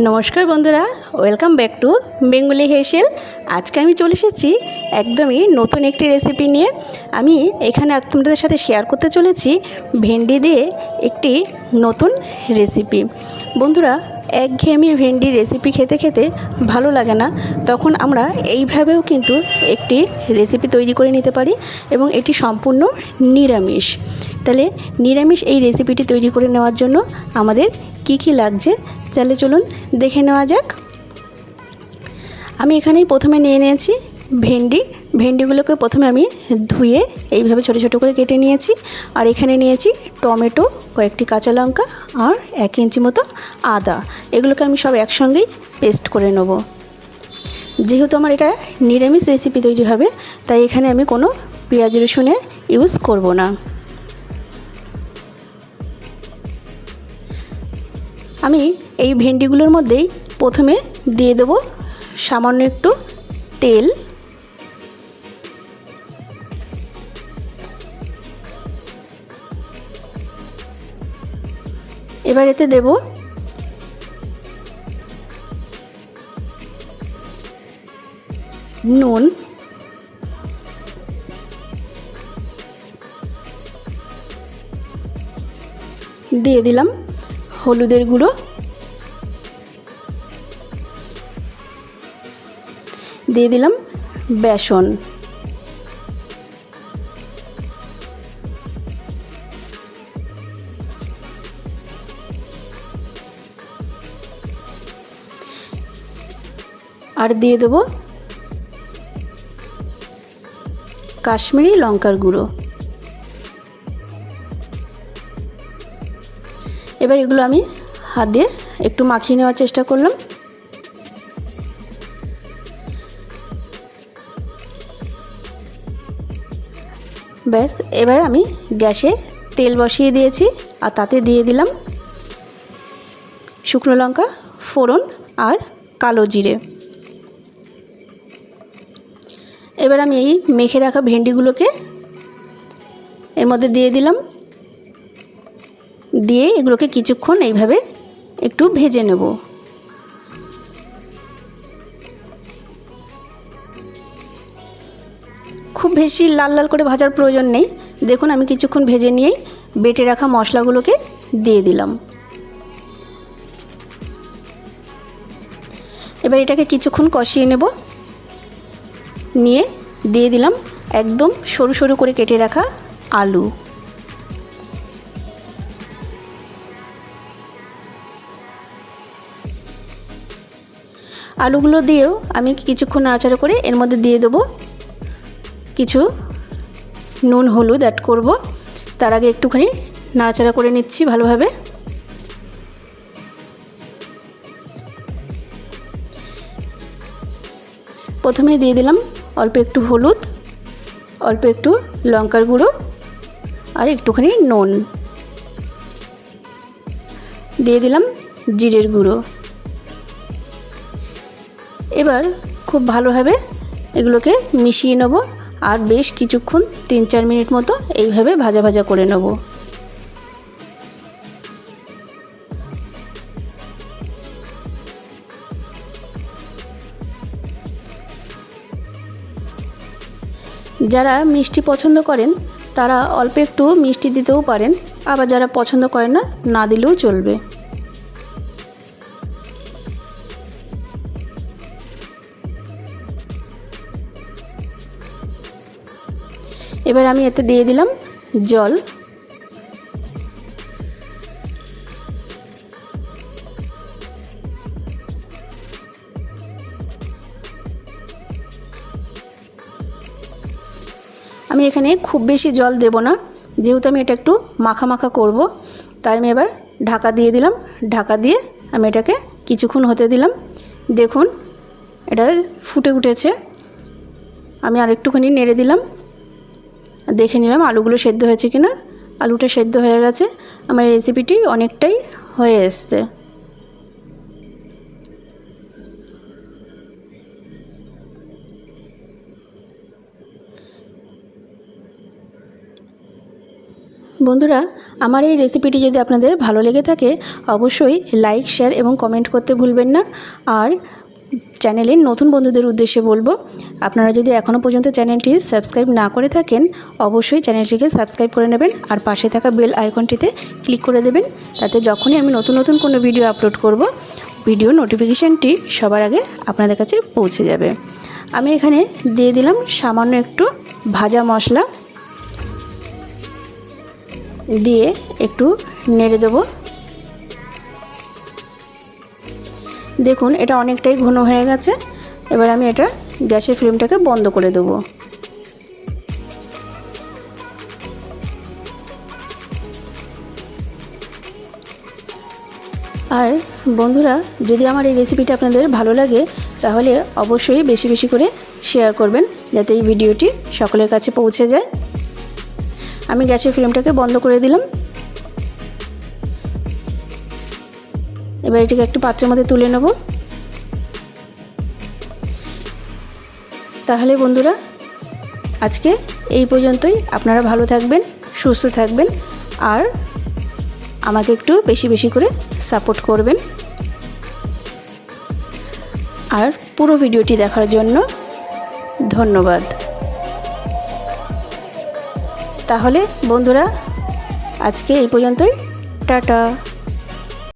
নমস্কার বন্ধুরা welcome back to Bengali হেসেল আজকে আমি চলে এসেছি একদমই নতুন একটি রেসিপি নিয়ে। আমি এখানে আপনাদের সাথে শেয়ার করতে চলেছি ভেন্ডি দিয়ে একটি নতুন রেসিপি বন্ধুরা, একঘেয়েমি ভেন্ডি রেসিপি খেতে খেতে ভালো লাগে না। তখন আমরা এইভাবেও কিন্তু একটি রেসিপি তৈরি করে নিতে পারি এবং এটি সম্পূর্ণ নিরামিষ। তাহলে নিরামিষ এই রেসিপিটি তৈরি করে নেওয়ার জন্য আমাদের কি কি লাগছে তাহলে চলুন দেখে নেওয়া যাক। আমি এখানেই প্রথমে নিয়ে নিয়েছি ভেন্ডি। ভেন্ডিগুলোকে প্রথমে আমি ধুয়ে এইভাবে ছোটো ছোটো করে কেটে নিয়েছি। আর এখানে নিয়েছি টমেটো, কয়েকটি কাঁচা লঙ্কা আর এক ইঞ্চি মতো আদা। এগুলোকে আমি সব একসঙ্গেই পেস্ট করে নেব। যেহেতু আমার এটা নিরামিষ রেসিপি তৈরি হবে, তাই এখানে আমি কোনো পেঁয়াজ রসুনের ইউজ করব না। আমি এই ভেন্ডিগুলোর মধ্যেই প্রথমে দিয়ে দেবো সামান্য একটু তেল। এবার এতে দেব নুন। দিয়ে দিলাম হলুদের গুঁড়ো। দিয়ে দিলাম বেসন। আর দিয়ে দেবো কাশ্মীরি লঙ্কার গুঁড়ো। এবার এগুলো আমি হাত দিয়ে একটু মাখিয়ে নেওয়ার চেষ্টা করলাম। ব্যাস, এবার আমি গ্যাসে তেল বসিয়ে দিয়েছি আর তাতে দিয়ে দিলাম শুকনো লঙ্কা, ফোড়ন আর কালো জিরে। এবার আমি এই মেখে রাখা ভেন্ডিগুলোকে এর মধ্যে দিয়ে দিলাম। দিয়ে এগুলোকে কিছুক্ষণ এইভাবে একটু ভেজে নেব। খুব বেশি লাল লাল করে ভাজার প্রয়োজন নেই। দেখুন, আমি কিছুক্ষণ ভেজে নিয়েই বেটে রাখা মশলাগুলোকে দিয়ে দিলাম। এবার এটাকে কিছুক্ষণ কষিয়ে নেব। নিয়ে দিয়ে দিলাম একদম সরু সরু করে কেটে রাখা আলু। আলুগুলো দিয়েও আমি কিছুক্ষণ নাড়াচাড়া করে এর মধ্যে দিয়ে দেবো কিছু নুন, হলুদ অ্যাড করব। তার আগে একটুখানি নাড়াচাড়া করে নিচ্ছি ভালোভাবে। প্রথমে দিয়ে দিলাম অল্প একটু হলুদ, অল্প একটু লঙ্কার গুঁড়ো আর একটুখানি নুন। দিয়ে দিলাম জিরের গুঁড়ো। এবার খুব ভালোভাবে এগুলোকে মিশিয়ে নেব আর বেশ কিছুক্ষণ তিন চার মিনিট মতো এইভাবে ভাজা ভাজা করে নেব। যারা মিষ্টি পছন্দ করেন, তারা অল্প একটু মিষ্টি দিতেও পারেন, আবার যারা পছন্দ করেন না না দিলেও চলবে। এবার আমি এতে দিয়ে দিলাম জল। আমি এখানে খুব বেশি জল দেব না, যেহেতু আমি এটা একটু মাখা মাখা করব, তাই আমি এবার ঢাকা দিয়ে দিলাম। ঢাকা দিয়ে আমি এটাকে কিছুক্ষণ হতে দিলাম। দেখুন, এটা ফুটে উঠেছে। আমি আর একটুখানি নেড়ে দিলাম। দেখে নিলাম আলুগুলো সেদ্ধ হয়েছে কি না আলুটা সেদ্ধ হয়ে গেছে। আমার রেসিপিটি অনেকটাই হয়ে এসছে। বন্ধুরা, আমার এই রেসিপিটি যদি আপনাদের ভালো লেগে থাকে, অবশ্যই লাইক, শেয়ার এবং কমেন্ট করতে ভুলবেন না। আর চ্যানেলের নতুন বন্ধুদের উদ্দেশ্যে বলব, আপনারা যদি এখনও পর্যন্ত চ্যানেলটি সাবস্ক্রাইব না করে থাকেন, অবশ্যই চ্যানেলটিকে সাবস্ক্রাইব করে নেবেন আর পাশে থাকা বেল আইকনটিতে ক্লিক করে দেবেন, তাতে যখনই আমি নতুন নতুন কোনো ভিডিও আপলোড করব, ভিডিও নোটিফিকেশানটি সবার আগে আপনাদের কাছে পৌঁছে যাবে। আমি এখানে দিয়ে দিলাম সামান্য একটু ভাজা মশলা। দিয়ে একটু নেড়ে দেবো। দেখুন, এটা অনেকটাই ঘন হয়ে গেছে। এবার আমি এটা গ্যাসের ফ্লেমটাকে বন্ধ করে দেবো। আর বন্ধুরা, যদি আমার এই রেসিপিটা আপনাদের ভালো লাগে, তাহলে অবশ্যই বেশি বেশি করে শেয়ার করবেন, যাতে এই ভিডিওটি সকলের কাছে পৌঁছে যায়। আমি গ্যাসের ফ্লেমটাকে বন্ধ করে দিলাম। এবার এটিকে একটু পাত্রের মধ্যে তুলে নেব। তাহলে বন্ধুরা, আজকে এই পর্যন্তই। আপনারা ভালো থাকবেন, সুস্থ থাকবেন আর আমাকে একটু বেশি বেশি করে সাপোর্ট করবেন। আর পুরো ভিডিওটি দেখার জন্য ধন্যবাদ। তাহলে বন্ধুরা, আজকে এই পর্যন্তই। টাটা।